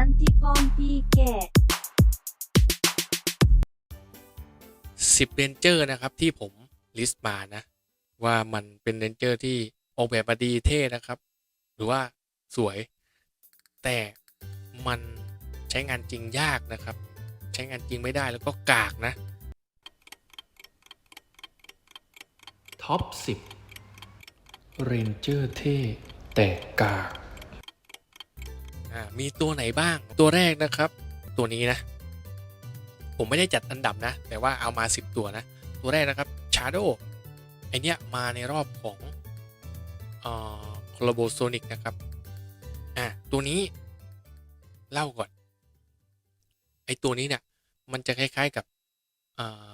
Antipom PK 10เรนเจอร์นะครับที่ผมลิสต์มานะ ว่ามันเป็นเรนเจอร์ที่ออกแบบมาดีเท่นะครับ หรือว่าสวย แต่มันใช้งานจริงยากนะครับ ใช้งานจริงไม่ได้แล้วก็กากนะท็อป 10 เรนเจอร์เท่แต่กาก อ่ามีตัวไหนบ้างตัวแรกนะครับ ตัวนี้นะ ผมไม่ได้จัดอันดับนะ แต่ว่าเอามา 10 ตัวนะ ตัวแรกนะครับ Shadow ไอเนี้ยมาในรอบของเอ่อ c o l l a b o Sonic นะครับอ่าตัวนี้เล่าก่อน ไอตัวนี้เนี่ย มันจะคล้ายๆกับอ่า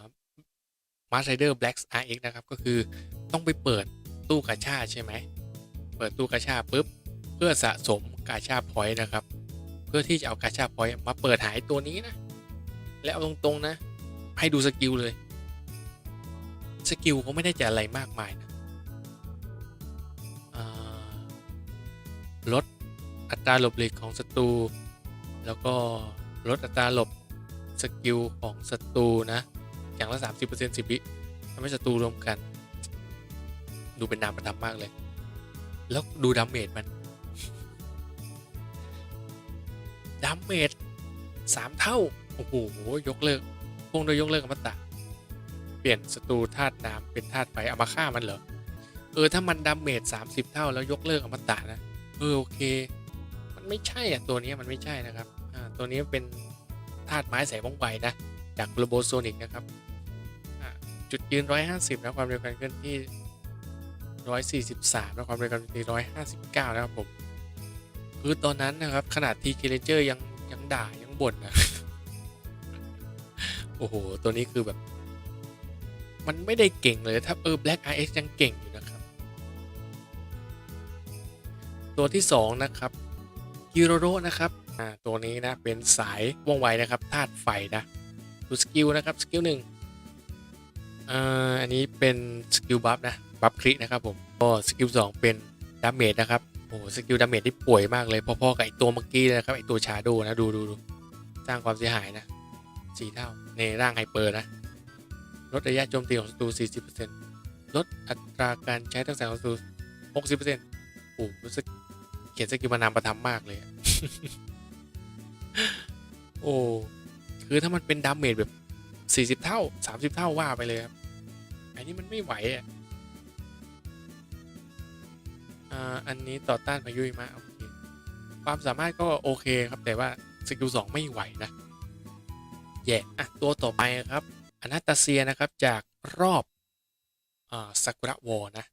Mars Rider Black RX นะครับ ก็คือต้องไปเปิดตู้กาชาใช่ไหม เปิดตู้กาชาปุ๊บ เพื่อสะสม กาชาพอยต์นะครับ เพื่อที่จะเอากาชาพอยต์มาเปิดหายตัวนี้นะ และเอาตรงๆนะ ให้ดูสกิลเลย สกิลเขาไม่ได้จะอะไรมากมายนะลดอัตราหลบหลีกของศัตรู แล้วก็ลดอัตราหลบสกิลของศัตรูนะ อย่างละ 30% 10วิทำให้ศัตรูรวมกัน ดูเป็นนามประทับมากเลย แล้วดูดาเมจมัน ดาเมจสามเท่า โอ้โห ยกเลิกพวกโดยยกเลิกอมตะ เปลี่ยนศัตรูธาตุน้ำเป็นธาตุไฟเอามาฆ่ามันเหรอ เออ ถ้ามันดาเมจ30เท่าแล้วยกเลิกอมตะนะ เออ โอเค มันไม่ใช่อะ ตัวนี้มันไม่ใช่นะครับ อ่า ตัวนี้เป็นธาตุไม้ใสายว่องไวนะ จากโรโบโซนิกนะครับ จุดยืน 150 นะความเร็วการเคลื่อนที่ 143 นะความเร็วการเคลื่อนที่ 159 นะครับผม คือตอนนั้นนะครับ ขนาดทีเคเลเจอร์ยังยังด่ายังบ่นนะโอ้โห ตัวนี้คือแบบ มันไม่ได้เก่งเลย ถ้าเออ Black RX ยังเก่งอยู่นะครับ ตัวที่ 2 นะครับกิโรโรนะครับอ่าตัวนี้นะ เป็นสายว่องไวนะครับธาตุไฟนะดูสกิลนะครับสกิลหนึ่งอ่าอันนี้เป็นสกิลบัฟนะ บัฟครินะครับผมก็สกิลสองเป็นดาเมจนะครับ โอ้โหสกิลดาเมจที่ป่วยมากเลยพอๆกับไอตัวเมื่อกี้เลยนะครับไอตัวชาโดนะดูดูดูสร้างความเสียหายนะสี่เท่าในร่างไฮเปอร์นะลดระยะโจมตีของศัตรู 40%ลดอัตราการใช้ทักษะของศัตรู 60%โอ้รู้สึกเขียนสกิลมานามประทับมากเลย โอ้ คือถ้ามันเป็นดาเมจแบบ 40 เท่า 30 เท่าว่าไปเลยครับ อันนี้มันไม่ไหวอะ อันนี้ต่อต้านพายุหิมะโอเคความสามารถก็โอเคครับแต่ว่าสกิลสองไม่ไหวนะแย่อะตัวต่อไปครับอนาตาเซียนะครับจากรอบอซากุระวอนะ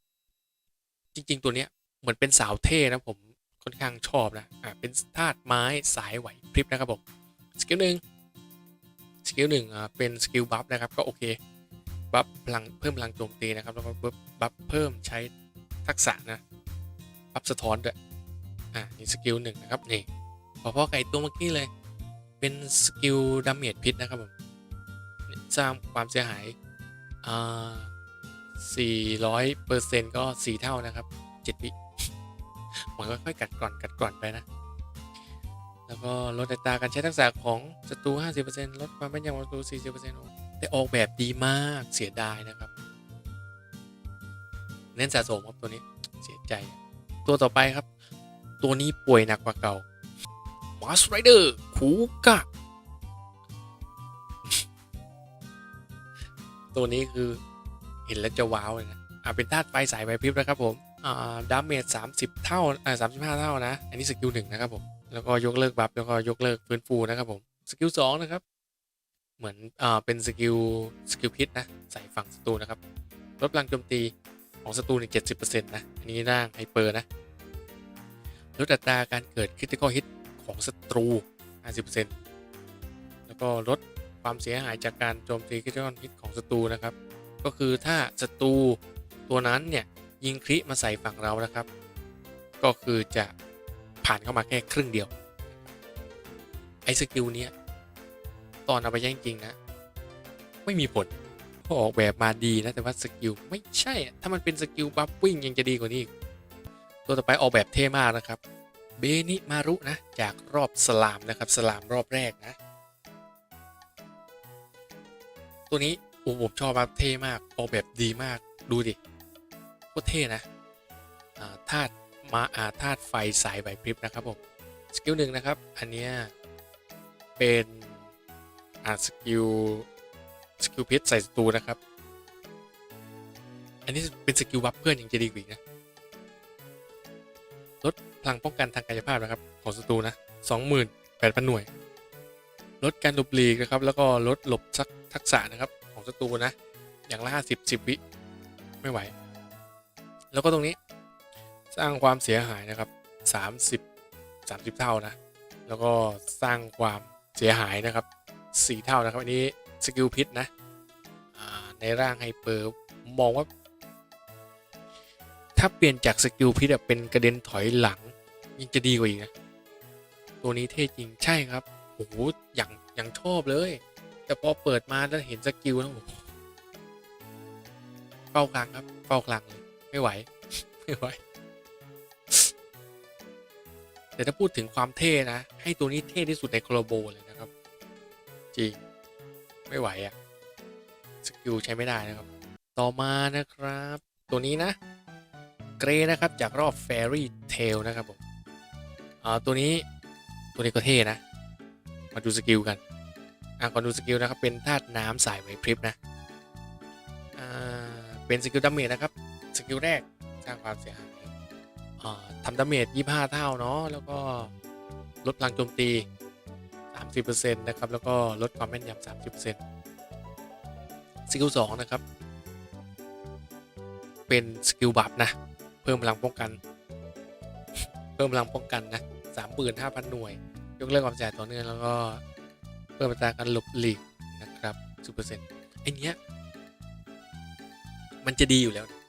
จริง ๆ ตัวเนี้ยเหมือนเป็นสาวเท่นะผมค่อนข้างชอบนะอ่าเป็นธาตุไม้สายไหวพริบนะครับผมสกิลหนึ่งสกิลหนึ่งอ่าเป็นสกิลบัฟนะครับก็โอเคบัฟพลังเพิ่มพลังโจมตีนะครับแล้วก็บัฟเพิ่มใช้ทักษะนะ บัฟสะท้อนด้วย อ่านี่สกิลหนึ่งนะครับ นี่พอๆกับไอตัวเมื่อกี้เลย เป็นสกิลดาเมจพิษนะครับผมสร้างความเสียหาย อ่า400เปอร์เซ็นต์ก็4เท่านะครับ7วิมันก็ค่อยๆกัดกร่อนกัดกร่อนไปนะ แล้วก็ลดอัตราการใช้ทักษะของศัตรู50%ลดความแม่นยำของศัตรู40%โอ้แต่ออกแบบดีมากเสียดายนะครับ เน้นสะสมครับตัวนี้เสียใจ ตัวต่อไปครับ ตัวนี้ป่วยหนักกว่าเก่ามาสไรเดอร์คูกะ ตัวนี้คือเห็นแล้วจะว้าวเลยนะ อ่าเป็นธาตุไฟสายไฟพริบนะครับผม อ่าดาเมจ30เท่า อ่า35เท่านะ อันนี้สกิลหนึ่งนะครับผม แล้วก็ยกเลิกบัฟแล้วก็ยกเลิกฟื้นฟูนะครับผม สกิลสองนะครับ เหมือน อ่า เป็นสกิล สกิลพิษนะ ใส่ฝั่งศัตรูนะครับ ลดพลังโจมตี ของศัตรูใน70%นะ อันนี้ร่างไฮเปอร์นะลดอัตราการเกิดคริติคอลฮิตของศัตรู 50%แล้วก็ลดความเสียหายจากการโจมตีคริติคอลฮิตของศัตรูนะครับ ก็คือถ้าศัตรูตัวนั้นเนี่ยยิงคริมาใส่ฝั่งเรานะครับ ก็คือจะผ่านเข้ามาแค่ครึ่งเดียว ไอ้สกิลเนี้ยตอนเอาไปใช้จริงนะ ไม่มีผล พอออกแบบมาดีนะ แต่ว่าสกิลไม่ใช่ ถ้ามันเป็นสกิลบัฟวิ่งยังจะดีกว่านี้ ตัวต่อไปออกแบบเท่มากนะครับ เบนิมารุนะ จากรอบสลามนะครับ สลามรอบแรกนะ ตัวนี้โอ้ผมชอบมากเท่มาก ออกแบบดีมาก ดูดิโคตรเท่นะธาตุมาอาธาตุไฟสายไหวพริบนะครับผมสกิลหนึ่งนะครับ อันเนี้ยเป็นอาสกิล สกิลพิษใส่ศัตรูนะครับ อันนี้เป็นสกิลบัฟเพื่อนยังจะดีกว่าอีนะ ลดพลังป้องกันทางกายภาพนะครับ ของศัตรูนะสองหมื่นแปดพันหน่วย ลดการหลบหลีกนะครับ แล้วก็ลดหลบทักทักษะนะครับของศัตรูนะ อย่างละห้าสิบสิบวิไม่ไหว แล้วก็ตรงนี้สร้างความเสียหายนะครับสามสิบสามสิบเท่านะ แล้วก็สร้างความเสียหายนะครับสี่เท่านะครับ อันนี้ สกิลพิษนะในร่างไฮเปอร์มองว่า ถ้าเปลี่ยนจากสกิลพิษเป็นกระเด็นถอยหลังยิ่งจะดีกว่าอีกนะ ตัวนี้เท่จริงใช่ครับโอ้โหอย่างอย่างชอบเลย แต่พอเปิดมาแล้วเห็นสกิลแล้วโอ้เฝ้ากลางครับเฝ้ากลางเลยไม่ไหวไม่ไหวแต่ถ้าพูดถึงความเท่นะ ให้ตัวนี้เท่ที่สุดในโคลโบเลยนะครับ จริง ไม่ไหวอะสกิลใช้ไม่ได้นะครับ ต่อมานะครับ ตัวนี้นะ เกรนะครับจากรอบ Fairy Tail นะครับผมอ่าตัวนี้ตัวนี้ก็เท่นะ มาดูสกิลกันอะก่อนดูสกิลนะครับ เป็นธาตุน้ำสายไหวพริบนะอ่าเป็นสกิลดาเมจนะครับสกิลแรกสร้างความเสียหายอ่าทำดาเมจ25 เท่าเนาะแล้วก็ลดพลังโจมตี 30%นะครับ แล้วก็ลดความแม่นยำ30%สกิล2นะครับ เป็นสกิลบัฟนะ เพิ่มพลังป้องกัน เพิ่มพลังป้องกันนะ35,000 หน่วย ยกเลิกความจ่ายต่อเนื่องแล้วก็เพิ่มอัตราการหลบหลีกนะครับ10%ไอเนี้ยมันจะดีอยู่แล้วนะ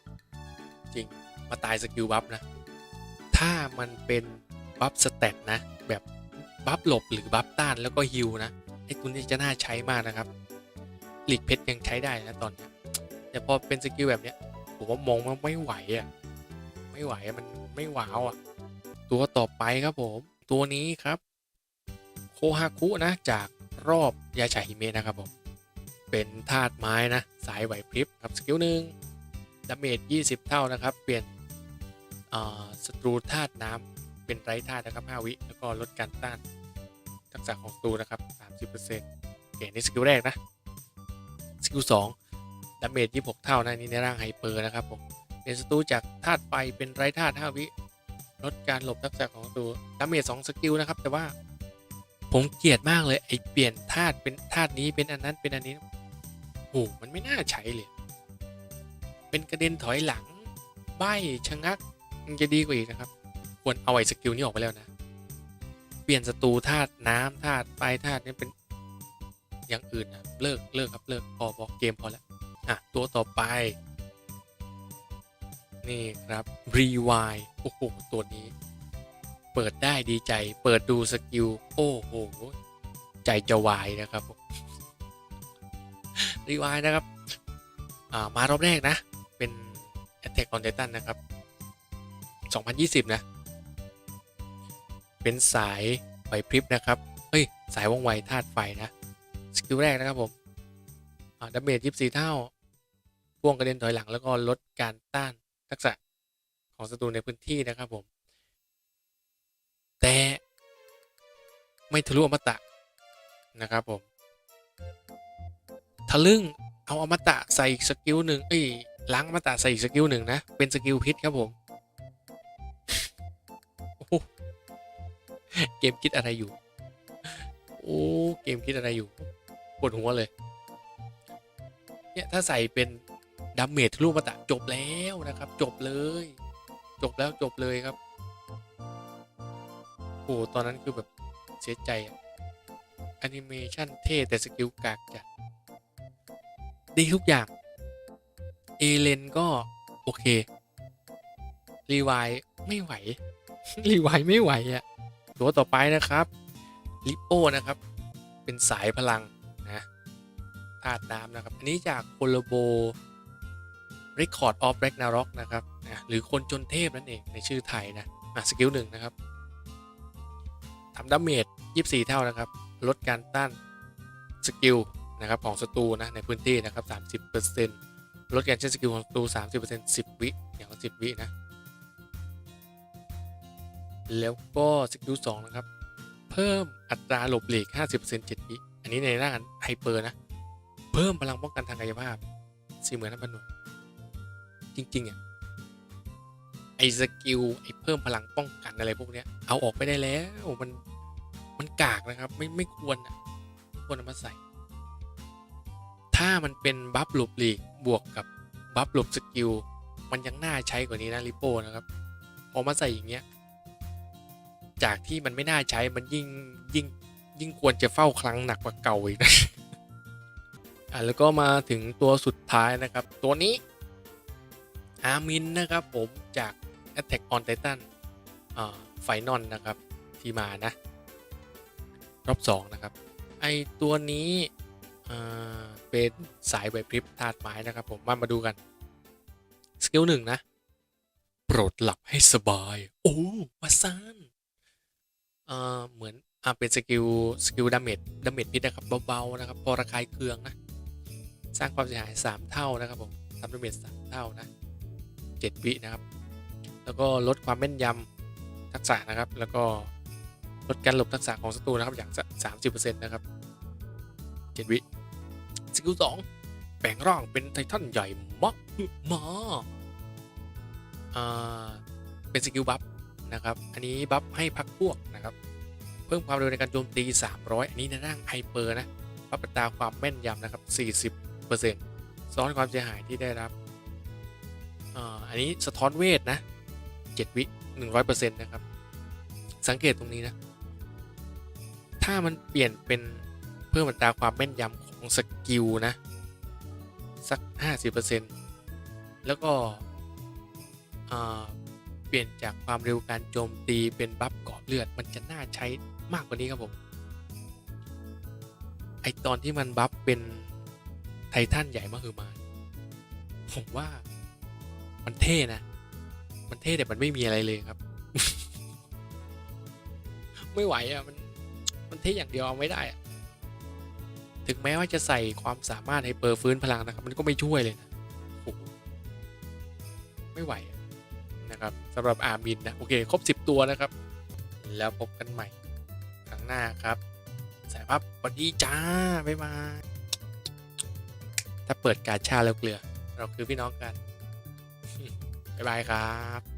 จริงมาตายสกิลบัฟนะ ถ้ามันเป็นบัฟสเตตนะ แบบ บัฟหลบหรือบัฟต้านแล้วก็ฮิวนะไอ้ตัวนี้จะน่าใช้มากนะครับหลีกเพชรยังใช้ได้นะตอนนี้แต่พอเป็นสกิลแบบเนี้ยผมว่ามองว่าไม่ไหวอะไม่ไหวมันไม่ว้าวอะ ตัวต่อไปครับผม ตัวนี้ครับ โคฮาคุนะจากรอบยาชาฮิเมะนะครับผมเป็นธาตุไม้นะ สายไหวพริบครับสกิลหนึ่งดาเมจ 20 เท่านะครับ เปลี่ยนอ่าศัตรูธาตุน้ำ เป็นไร้ธาตุนะครับ5วิ แล้วก็ลดการต้านทักษะของศัตรูนะครับ 30%เก่งในสกิลแรกนะสกิล2ดาเมจ26 เท่านะนี่ในร่างไฮเปอร์นะครับผมเป็นศัตรูจากธาตุไฟเป็นไร้ธาตุ5วิ ลดการหลบทักษะของศัตรูดาเมจ2สกิลนะครับ แต่ว่าผมเกลียดมากเลยไอเปลี่ยนธาตุเป็นธาตุนี้เป็นอันนั้นเป็นอันนี้โอ้โหมันไม่น่าใช้เลย เป็นกระเด็นถอยหลังใบชะงักมันจะดีกว่าอีกนะครับ ควรเอาไอ้สกิลนี้ออกไปแล้วนะ เปลี่ยนศัตรูธาตุน้ำธาตุไฟธาตุนี้เป็นอย่างอื่นนะเลิกเลิกครับเลิกพอพอกเกมพอแล้วอะตัวต่อไป นี่ครับรีวายโอ้โหตัวนี้ เปิดได้ดีใจ เปิดดูสกิลโอ้โหใจจะวายนะครับรีวายนะครับอ่ามารอบแรกนะ เป็น Attack on Titan นะครับ 2020 นะ เป็นสายไหวพริบนะครับ เฮ้ย สายว่องไวธาตุไฟนะ สกิลแรกนะครับผมอ่าดาเมจ24เท่า พ่วงกระเด็นถอยหลังแล้วก็ลดการต้านทักษะของศัตรูในพื้นที่นะครับผม แต่ไม่ทะลุอมตะนะครับผม ทะลึ่งเอาอมตะใส่อีกสกิลหนึ่งเอ้ยล้างอมตะใส่อีกสกิลหนึ่งนะ เป็นสกิลพิษครับผม เกมคิดอะไรอยู่ โอ้เกมคิดอะไรอยู่ปวดหัวเลย เนี่ยถ้าใส่เป็นดาเมจทะลุอมตะจบแล้วนะครับ จบเลย จบแล้วจบเลยครับโอ้ตอนนั้นคือแบบเสียใจอะแอนิเมชันเท่ แต่สกิลกากจัดดีทุกอย่าง เอเลนก็ โอเค รีวายไม่ไหว รีวายไม่ไหวอะ ตัวต่อไปนะครับลิโอนะครับ เป็นสายพลังนะธาตุน้ำนะครับ อันนี้จากโคโลโบ Record of Ragnarok นะครับนะหรือคนจนเทพนั่นเองในชื่อไทยนะอะสกิลหนึ่งนะครับทำดาเมจ 24 เท่านะครับ ลดการต้านสกิลนะครับของศัตรูนะในพื้นที่นะครับ 30%ลดการใช้สกิลของศัตรู 30% 10 วิอย่างละ10 วินะ แล้วก็สกิล2นะครับ เพิ่มอัตราหลบหลีก 50% 7วิอันนี้ในหน้านไฮเปอร์นะ เพิ่มพลังป้องกันทางกายภาพ45,000หน่วยจริงๆอะไอสกิลไอเพิ่มพลังป้องกันอะไรพวกเนี้ยเอาออกไปได้แล้วมันมันกากนะครับ ไม่ไม่ควรอะไม่ควรเอามาใส่ ถ้ามันเป็นบัฟหลบหลีกบวกกับบัฟหลบสกิลมันยังน่าใช้กว่านี้นะริโป้นะครับพอมาใส่อย่างเงี้ย จากที่มันไม่น่าใช้มันยิ่งยิ่งยิ่งควรจะเฝ้าครั้งหนักกว่าเก่าอีกนะอะแล้วก็มาถึงตัวสุดท้ายนะครับ ตัวนี้อามินนะครับผมจาก Attack on Titan อ่าไฟนอลนะครับที่มานะ รอบ 2 นะครับ ไอตัวนี้อ่าเป็นสายไหวพริบธาตุไม้นะครับผมมามาดูกัน สกิลหนึ่งนะ โปรดหลับให้สบาย โอ้มาซาน อ่าเหมือนอ่าเป็นสกิลสกิลดาเมจดาเมจพิษนะครับเบาๆนะครับพอระคายเคืองนะสร้างความเสียหาย 3 เท่านะครับผมทำดาเมจ3เท่านะ7วินะครับ แล้วก็ลดความแม่นยำทักษะนะครับ แล้วก็ลดการหลบทักษะของศัตรูนะครับอย่าง 30%นะครับ7วิสกิล2แปลงร่างเป็นไททันใหญ่มากมาอ่าเป็นสกิลบัฟ นะครับ อันนี้บัฟให้พักพวกนะครับ เพิ่มความเร็วในการโจมตี 300 อันนี้ในร่างไฮเปอร์นะบัฟอัตราความแม่นยำนะครับ 40%ซ้อนความเสียหายที่ได้รับอันนี้สะท้อนเวทนะ 7 วิ 100%นะครับ สังเกตตรงนี้นะ ถ้ามันเปลี่ยนเป็นเพิ่มอัตราความแม่นยำของสกิลนะ สัก 50%แล้วก็เปลี่ยนจากความเร็วการโจมตีเป็นบัฟเกาะเลือดมันจะน่าใช้มากกว่านี้ครับผมไอตอนที่มันบัฟเป็นไททันใหญ่มากคือมา ผมว่ามันเท่นะ มันเท่แต่มันไม่มีอะไรเลยครับ ไม่ไหวอะมันมันเท่อย่างเดียวเอาไม่ได้อะถึงแม้ว่าจะใส่ความสามารถให้เปิดฟื้นพลังนะครับ มันก็ไม่ช่วยเลยนะโอ้โหไม่ไหวอะ นะครับสำหรับอาร์มินนะโอเคครบ 10 ตัวนะครับ แล้วพบกันใหม่ครั้งหน้าครับสายพับสวัสดีจ้า บ๊ายบาย ถ้าเปิดการชาแล้วเกลือ เราคือพี่น้องกัน บ๊ายบายครับ